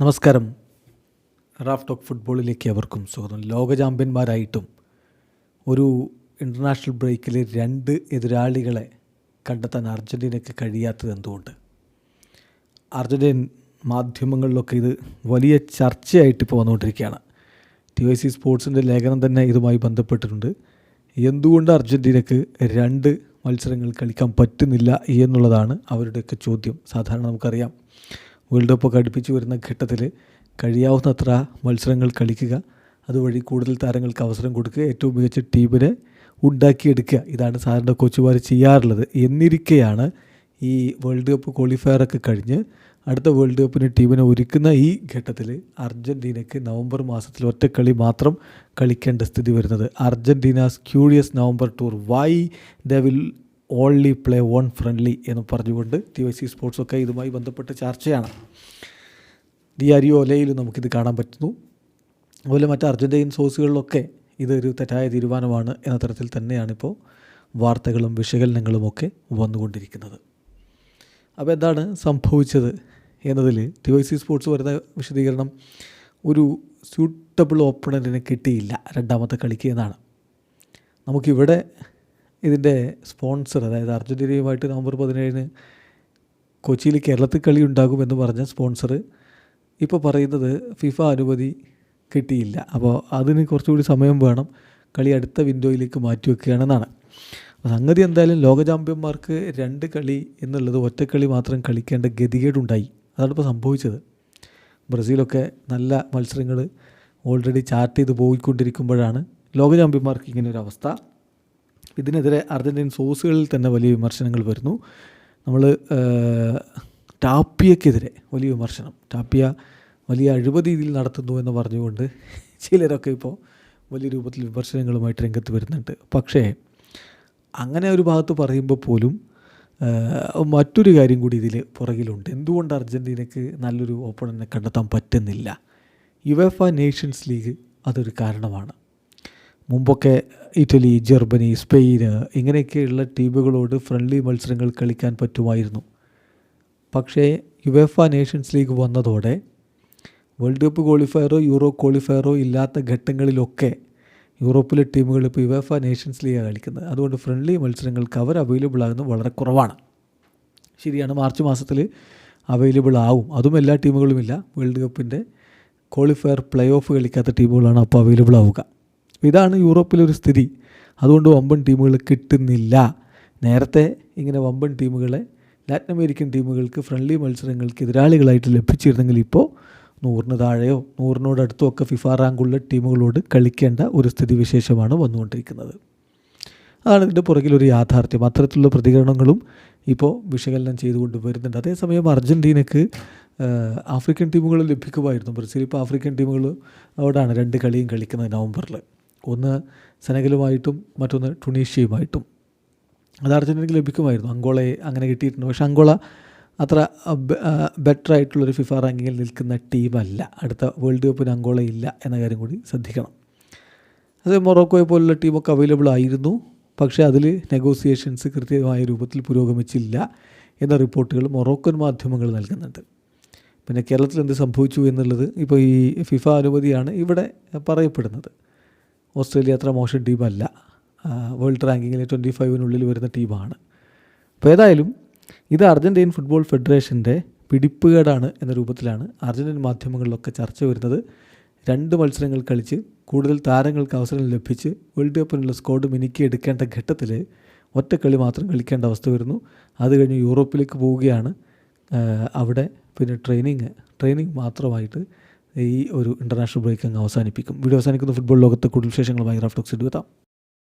നമസ്കാരം. Raf talk ഫുട്ബോളിലേക്ക് അവർക്കും സ്വാഗതം. ലോക ചാമ്പ്യന്മാരായിട്ടും ഒരു ഇന്റർനാഷണൽ ബ്രേക്കിൽ രണ്ട് എതിരാളികളെ കണ്ടെത്താൻ അർജന്റീനയ്ക്ക് കഴിയാത്തത് എന്തുകൊണ്ട്? അർജന്റീൻ മാധ്യമങ്ങളിലൊക്കെ ഇത് വലിയ ചർച്ചയായിട്ട് ഇപ്പോൾ വന്നുകൊണ്ടിരിക്കുകയാണ്. ടി വൈ സി സ്പോർട്സിന്റെ ലേഖനം തന്നെ ഇതുമായി ബന്ധപ്പെട്ടിട്ടുണ്ട്. എന്തുകൊണ്ട് അർജന്റീനയ്ക്ക് രണ്ട് മത്സരങ്ങൾ കളിക്കാൻ പറ്റുന്നില്ല എന്നുള്ളതാണ് അവരുടെയൊക്കെ ചോദ്യം. സാധാരണ നമുക്കറിയാം. വേൾഡ് കപ്പൊക്കെ അടുപ്പിച്ച് വരുന്ന ഘട്ടത്തിൽ കഴിയാവുന്നത്ര മത്സരങ്ങൾ കളിക്കുക. അതുവഴി കൂടുതൽ താരങ്ങൾക്ക് അവസരം കൊടുക്കുക. ഏറ്റവും മികച്ച ടീമിനെ ഉണ്ടാക്കിയെടുക്കുക. ഇതാണ് സാറിന്റെ കോച്ചുമാർ ചെയ്യാറുള്ളത്. എന്നിരിക്കെയാണ് ഈ വേൾഡ് കപ്പ് ക്വാളിഫയറൊക്കെ കഴിഞ്ഞ് അടുത്ത വേൾഡ് കപ്പിന് ടീമിനെ ഒരുക്കുന്ന ഈ ഘട്ടത്തിൽ അർജന്റീനയ്ക്ക് നവംബർ മാസത്തിൽ ഒറ്റക്കളി മാത്രം കളിക്കേണ്ട സ്ഥിതി വരുന്നത്. Argentina's curious November tour. Why they will only play one friendly എന്ന് പറഞ്ഞുകൊണ്ട് ടി വൈ സി സ്പോർട്സൊക്കെ ഇതുമായി ബന്ധപ്പെട്ട ചർച്ചയാണ്. ഡിയാരിയോ ഒലയിലും നമുക്കിത് കാണാൻ പറ്റുന്നു. അതുപോലെ മറ്റ് അർജന്റീൻ സോഴ്സുകളിലൊക്കെ ഇതൊരു തെറ്റായ തീരുമാനമാണ് എന്ന തരത്തിൽ തന്നെയാണിപ്പോൾ വാർത്തകളും വിശകലനങ്ങളും ഒക്കെ വന്നുകൊണ്ടിരിക്കുന്നത്. അപ്പോൾ എന്താണ് സംഭവിച്ചത് എന്നതിൽ ടി വൈ സി സ്പോർട്സ് വരുന്ന വിശദീകരണം ഒരു സ്യൂട്ടബിൾ ഓപ്പണന്റിനെ കിട്ടിയില്ല രണ്ടാമത്തെ കളിക്ക് എന്നാണ്. നമുക്കിവിടെ ഇതിന്റെ സ്പോൺസർ അതായത് അർജന്റീനയുമായിട്ട് നവംബർ പതിനേഴിന് കൊച്ചിയിൽ കേരളത്തിൽ കളി ഉണ്ടാകുമെന്ന് പറഞ്ഞ സ്പോൺസർ ഇപ്പോൾ പറയുന്നത് ഫിഫ അനുമതി കിട്ടിയില്ല. അപ്പോൾ അതിന് കുറച്ചുകൂടി സമയം വേണം കളി അടുത്ത വിൻഡോയിലേക്ക് മാറ്റി വെക്കുകയാണെന്നാണ്. സംഗതി എന്തായാലും ലോക ചാമ്പ്യന്മാർക്ക് രണ്ട് കളി എന്നുള്ളത് ഒറ്റക്കളി മാത്രം കളിക്കേണ്ട ഗതികേടുണ്ടായി. അതാണ് ഇപ്പോൾ സംഭവിച്ചത്. ബ്രസീലൊക്കെ നല്ല മത്സരങ്ങൾ ഓൾറെഡി ചാർട്ട് ചെയ്ത് പോയിക്കൊണ്ടിരിക്കുമ്പോഴാണ് ലോക ചാമ്പ്യന്മാർക്ക് അവസ്ഥ ഇതിനെതിരെ അർജന്റീൻ സോഴ്സുകളിൽ തന്നെ വലിയ വിമർശനങ്ങൾ വരുന്നു. നമ്മൾ ടാപ്പിയക്കെതിരെ വലിയ വിമർശനം. ടാപ്പിയ വലിയ അഴിമതി ഇതിൽ നടത്തുന്നു എന്ന് പറഞ്ഞുകൊണ്ട് ചിലരൊക്കെ ഇപ്പോൾ വലിയ രൂപത്തിൽ വിമർശനങ്ങളുമായിട്ട് രംഗത്ത് വരുന്നുണ്ട്. പക്ഷേ അങ്ങനെ ഒരു ഭാഗത്ത് പറയുമ്പോൾ പോലും മറ്റൊരു കാര്യം കൂടി ഇതിൽ പുറകിലുണ്ട്. എന്തുകൊണ്ട് അർജന്റീനയ്ക്ക് നല്ലൊരു ഓപ്പണറിനെ കണ്ടെത്താൻ പറ്റുന്നില്ല? യുവേഫ നേഷൻസ് ലീഗ് അതൊരു കാരണമാണ്. മുമ്പൊക്കെ ഇറ്റലി ജർമ്മനി സ്പെയിന് ഇങ്ങനെയൊക്കെയുള്ള ടീമുകളോട് ഫ്രണ്ട്ലി മത്സരങ്ങൾ കളിക്കാൻ പറ്റുമായിരുന്നു. പക്ഷേ യുവേഫ നേഷൻസ് ലീഗ് വന്നതോടെ വേൾഡ് കപ്പ് ക്വാളിഫയറോ യൂറോ ക്വാളിഫയറോ ഇല്ലാത്ത ഘട്ടങ്ങളിലൊക്കെ യൂറോപ്പിലെ ടീമുകൾ ഇപ്പോൾ യുവേഫ നേഷൻസ് ലീഗാണ് കളിക്കുന്നത്. അതുകൊണ്ട് ഫ്രണ്ട്ലി മത്സരങ്ങൾക്ക് അവർ അവൈലബിൾ ആകുന്നത് വളരെ കുറവാണ്. ശരിയാണ് മാർച്ച് മാസത്തിൽ അവൈലബിൾ ആവും. അതും എല്ലാ ടീമുകളുമില്ല വേൾഡ് കപ്പിന്റെ ക്വാളിഫയർ പ്ലേ ഓഫ് കളിക്കാത്ത ടീമുകളാണ് അപ്പോൾ അവൈലബിൾ ആവുക. ഇതാണ് യൂറോപ്പിലൊരു സ്ഥിതി. അതുകൊണ്ട് വമ്പൻ ടീമുകൾ കിട്ടുന്നില്ല. നേരത്തെ ഇങ്ങനെ വമ്പൻ ടീമുകളെ ലാറ്റിൻ അമേരിക്കൻ ടീമുകൾക്ക് ഫ്രണ്ട്ലി മത്സരങ്ങൾക്ക് എതിരാളികളായിട്ട് ലഭിച്ചിരുന്നെങ്കിൽ ഇപ്പോൾ നൂറിന് താഴെയോ നൂറിനോട് അടുത്തോ ഒക്കെ ഫിഫ റാങ്കുള്ള ടീമുകളോട് കളിക്കേണ്ട ഒരു സ്ഥിതി വിശേഷമാണ് വന്നുകൊണ്ടിരിക്കുന്നത്. അതാണ് ഇതിന്റെ പുറകിലൊരു യാഥാർത്ഥ്യം. അത്തരത്തിലുള്ള പ്രതികരണങ്ങളും ഇപ്പോൾ വിശകലനം ചെയ്തുകൊണ്ട് വരുന്നുണ്ട്. അതേസമയം അർജന്റീനക്ക് ആഫ്രിക്കൻ ടീമുകൾ ലഭിക്കുമായിരുന്നു. ബ്രസീൽ ഇപ്പോൾ ആഫ്രിക്കൻ ടീമുകളോടാണ് രണ്ട് കളിയും കളിക്കുന്നത് നവംബറിൽ ഒന്ന് സെനഗലുമായിട്ടും മറ്റൊന്ന് ടുണീഷ്യയുമായിട്ടും. അത് അർജന്റീനയ്ക്ക് ലഭിക്കുമായിരുന്നു. അങ്കോളയെ അങ്ങനെ കിട്ടിയിട്ടുണ്ട്. പക്ഷേ അങ്കോള അത്ര ബെറ്റർ ആയിട്ടുള്ളൊരു ഫിഫ റാങ്കിങ്ങിൽ നിൽക്കുന്ന ടീമല്ല. അടുത്ത വേൾഡ് കപ്പിന് അങ്കോള ഇല്ല എന്ന കാര്യം കൂടി ശ്രദ്ധിക്കണം. അത് മൊറോക്കോയെ പോലുള്ള ടീമൊക്കെ അവൈലബിൾ ആയിരുന്നു. പക്ഷേ അതിൽ നെഗോസിയേഷൻസ് കൃത്യമായ രൂപത്തിൽ പുരോഗമിച്ചില്ല എന്ന റിപ്പോർട്ടുകൾ മൊറോക്കൻ മാധ്യമങ്ങൾ നൽകുന്നുണ്ട്. പിന്നെ കേരളത്തിൽ എന്ത് സംഭവിച്ചു എന്നുള്ളത് ഇപ്പോൾ ഈ ഫിഫ അനുമതിയാണ് ഇവിടെ പറയപ്പെടുന്നത്. ഓസ്ട്രേലിയ അത്ര മോശം ടീമല്ല. വേൾഡ് റാങ്കിങ്ങിൽ ട്വന്റി ഫൈവിനുള്ളിൽ വരുന്ന ടീമാണ്. അപ്പോൾ ഏതായാലും ഇത് അർജന്റീൻ ഫുട്ബോൾ ഫെഡറേഷന്റെ പിടിപ്പുകേടാണ് എന്ന രൂപത്തിലാണ് അർജന്റീൻ മാധ്യമങ്ങളിലൊക്കെ ചർച്ച വരുന്നത്. രണ്ട് മത്സരങ്ങൾ കളിച്ച് കൂടുതൽ താരങ്ങൾക്ക് അവസരം ലഭിച്ച് വേൾഡ് കപ്പിനുള്ള സ്കോഡ് മിനുക്കിയെടുക്കേണ്ട ഘട്ടത്തിൽ ഒറ്റ കളി മാത്രം കളിക്കേണ്ട അവസ്ഥ വരുന്നു. അത് കഴിഞ്ഞ് യൂറോപ്പിലേക്ക് പോവുകയാണ്. അവിടെ പിന്നെ ട്രെയിനിങ് ട്രെയിനിങ് മാത്രമായിട്ട് ഈ ഒരു ഇന്റർനാഷണൽ ബ്രേക്ക് അങ്ങ് അവസാനിപ്പിക്കും. വീഡിയോ അവസാനിക്കുന്ന. ഫുട്ബോൾ ലോകത്തെ കൂടുതൽ വിശേഷങ്ങളുമായി റാഫ്റ്റോക്സ് എടുത്താം